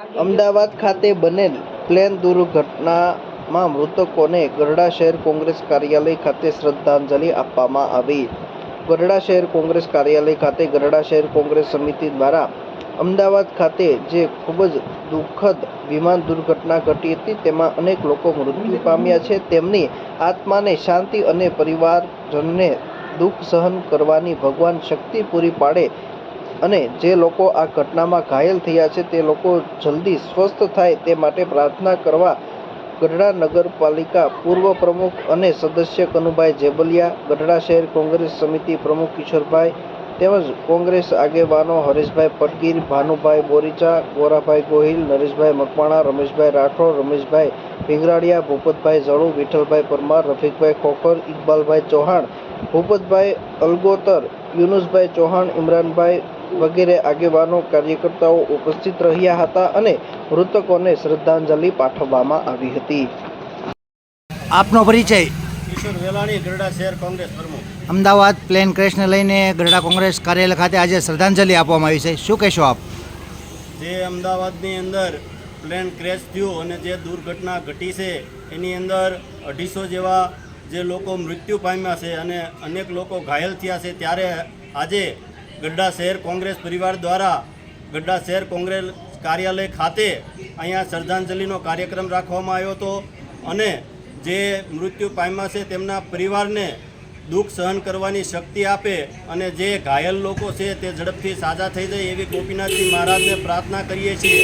અમદાવાદ ખાતે બનેલ પ્લેન દુર્ઘટનામાં મૃતકોને ગરડા શહેર કોંગ્રેસ કાર્યાલય ખાતે શ્રદ્ધાંજલિ આપવામાં આવી. ગરડા શહેર કોંગ્રેસ કાર્યાલય ખાતે ગરડા શહેર કોંગ્રેસ સમિતિ દ્વારા અમદાવાદ ખાતે જે ખૂબ જ દુઃખદ વિમાન દુર્ઘટના ઘટી હતી, તેમાં અનેક લોકો મૃત્યુ પામ્યા છે. તેમની આત્માને શાંતિ અને પરિવારજનને દુઃખ સહન કરવાની ભગવાન શક્તિ પૂરી પાડે અને જે લોકો આ ઘટનામાં ઘાયલ થયા છે, તે લોકો જલ્દી સ્વસ્થ થાય તે માટે પ્રાર્થના કરવા ગઢડા નગરપાલિકા પૂર્વ પ્રમુખ અને સદસ્ય કનુભાઈ જેબલિયા, ગઢડા શહેર કોંગ્રેસ સમિતિ પ્રમુખ કિશોરભાઈ તેમજ કોંગ્રેસ આગેવાનો હરેશભાઈ પટગીર, ભાનુભાઈ બોરીચા, ગોરાભાઈ ગોહિલ, નરેશભાઈ મકવાણા, રમેશભાઈ રાઠોડ, રમેશભાઈ ભીંગરાડિયા, ભૂપતભાઈ જળુ વિઠ્ઠલભાઈ પરમાર, રફીકભાઈ ખોખર, ઇકબાલભાઈ ચૌહાણ, ભૂપતભાઈ અલગોતર, યુનુસભાઈ ચૌહાણ, ઇમરાનભાઈ વગેરે આગેવાનો કાર્યકર્તાઓ ઉપસ્થિત રહ્યા હતા અને મૃતકોને શ્રદ્ધાંજલિ પાઠવવામાં આવી હતી. આપનો પરિચય? કિશોર વેલાણી ગરડા શહેર કોંગ્રેસ પ્રમુખ. અમદાવાદ પ્લેન ક્રેશને લઈને ગરડા કોંગ્રેસ કાર્યાલય ખાતે આજે શ્રદ્ધાંજલિ આપવામાં આવી છે. શું કહેશો આપ? જે અમદાવાદની અંદર પ્લેન ક્રેશ થયું અને જે દુર્ઘટના ઘટી છે એની અંદર અઢીસો જેવા જે લોકો મૃત્યુ પામ્યા છે અને અનેક લોકો ઘાયલ થયા છે. ત્યારે આજે ગઢડા શહેર કોંગ્રેસ પરિવાર દ્વારા ગઢડા શહેર કોંગ્રેસ કાર્યાલય ખાતે અહીંયા શ્રદ્ધાંજલિનો કાર્યક્રમ રાખવામાં આવ્યો હતો અને જે મૃત્યુ પામ્યા છે તેમના પરિવારને દુઃખ સહન કરવાની શક્તિ આપે અને જે ઘાયલ લોકો છે તે ઝડપથી સાજા થઈ જાય એવી ગોપીનાથજી મહારાજને પ્રાર્થના કરીએ છીએ.